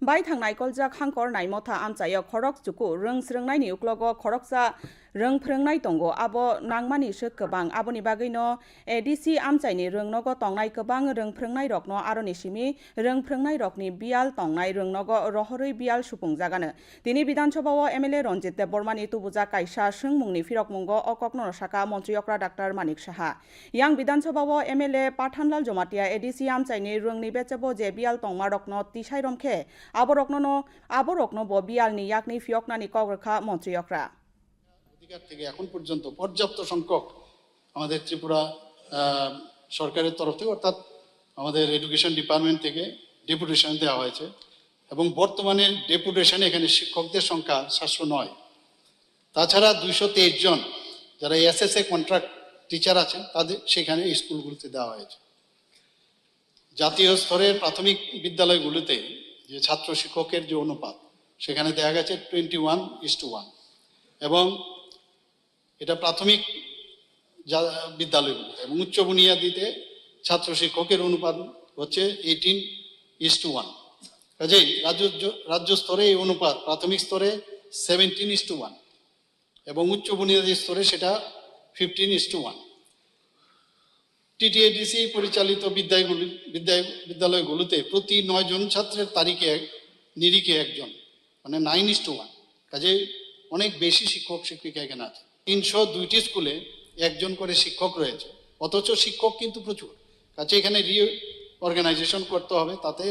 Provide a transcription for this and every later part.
bai thang nai koljak hangkor nai motha amchayo khorok chuku rung srungnai ni uklogo khoroksa rung phrungnai tongo abo nangmani se kwbang aboni bagui no adc amchaini rungnogo tongnai kwbang rung phrungnai rokno aroni simi rung phrungnai rokni bial tongnai rungnogo rohorui bial supungjagano tini বিধানসভা ও MLA রঞ্জিত দেব বর্মানি তুবুজা কাইসা সুংমুংনি ফিরকমুঙ্গ অকগ্ন সাকা মন্ত্রী অকরা doctor Manik Saha ইয়াং বিধানসভা ও MLA Pathanlal Jamatia ADC আমচাইনি রংনি বেচেব যে বিয়াল টংমা রকন তিসাই রমখে আবো রকন আবো রকন ব বিয়ালনি ইয়াকনি ফিয়কনানি কগ্রখা মন্ত্রী অকরা অধিকার থেকে এখন পর্যন্ত পর্যাপ্ত সংখ্যক আমাদের ত্রিপুরা সরকারের তরফ থেকে, অর্থাৎ আমাদের এডুকেশন ডিপার্টমেন্ট থেকে ডেপুটেশন দেওয়া হয়েছে এবং বর্তমানে ডেপুটেশনে এখানে শিক্ষকদের সংখ্যা সাতশো নয়। তাছাড়া দুইশো তেইশ জন যারা এসএসএ কন্ট্রাক্ট টিচার আছেন, তাদের সেখানে স্কুলগুলিতে দেওয়া হয়েছে। জাতীয় স্তরের প্রাথমিক বিদ্যালয়গুলোতে যে ছাত্র শিক্ষকের যে অনুপাত, সেখানে দেখা গেছে twenty one is to one এবং এটা প্রাথমিক বিদ্যালয়গুলোতে এবং উচ্চ বুনিয়াদিতে ছাত্র শিক্ষকের অনুপাত হচ্ছে এইটিন ইস টু ওয়ান কাজেই রাজ্য রাজ্য স্তরে এই অনুপাত, প্রাথমিক স্তরে সেভেন্টিন ইস টু ওয়ান এবং উচ্চ বুনিয়াদী স্তরে সেটা fifteen is to one TTADC পরিচালিত বিদ্যালয়গুলি বিদ্যায় বিদ্যালয়গুলোতে প্রতি নয় জন ছাত্রের তারিখে এক, নিরিখে একজন। মানে নাইন ইস টু ওয়ান কাজে অনেক বেশি শিক্ষক, শিক্ষিকা এখানে আছে। তিনশো দুইটি স্কুলে একজন করে শিক্ষক রয়েছে। অথচ শিক্ষক কিন্তু প্রচুর। কাছে এখানে রি অর্গানাইজেশন করতে হবে, তাতে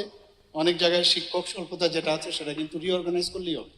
অনেক জায়গায় শিক্ষক স্বল্পতা যেটা আছে, সেটা কিন্তু রিঅর্গানাইজ করলেই হবে।